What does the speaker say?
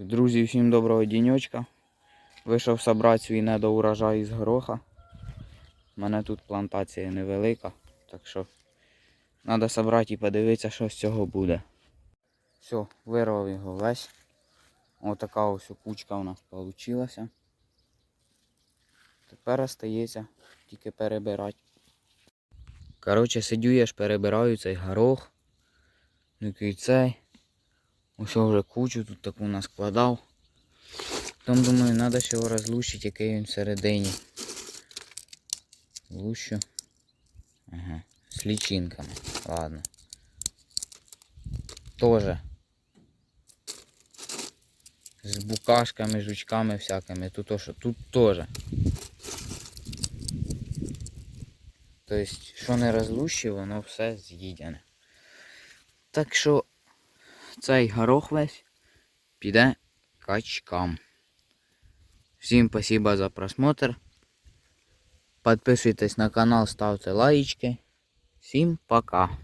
Друзі, всім доброго діньочка. Вийшов собрати свій недоурожай із гороха. У мене тут плантація невелика, так що треба зібрати і подивитися, що з цього буде. Все, вирвав його весь. Отака ось кучка у нас вийшла. Тепер остається тільки перебирати. Коротше, сидю я ж перебираю цей горох. Який цей. Ось вже кучу тут таку наскладав. Потім думаю, треба ще його розлущити, який він всередині. Лущу. Ага. З лічинками. Ладно. Тоже. З букашками, жучками всякими. Тут то, що тут теж. Тобто, що не розлущив, воно все з'їдене. Так що цей горох весь піде качкам. Всім спасибо за просмотр. Подписывайтесь на канал, ставте лайки. Всім пока.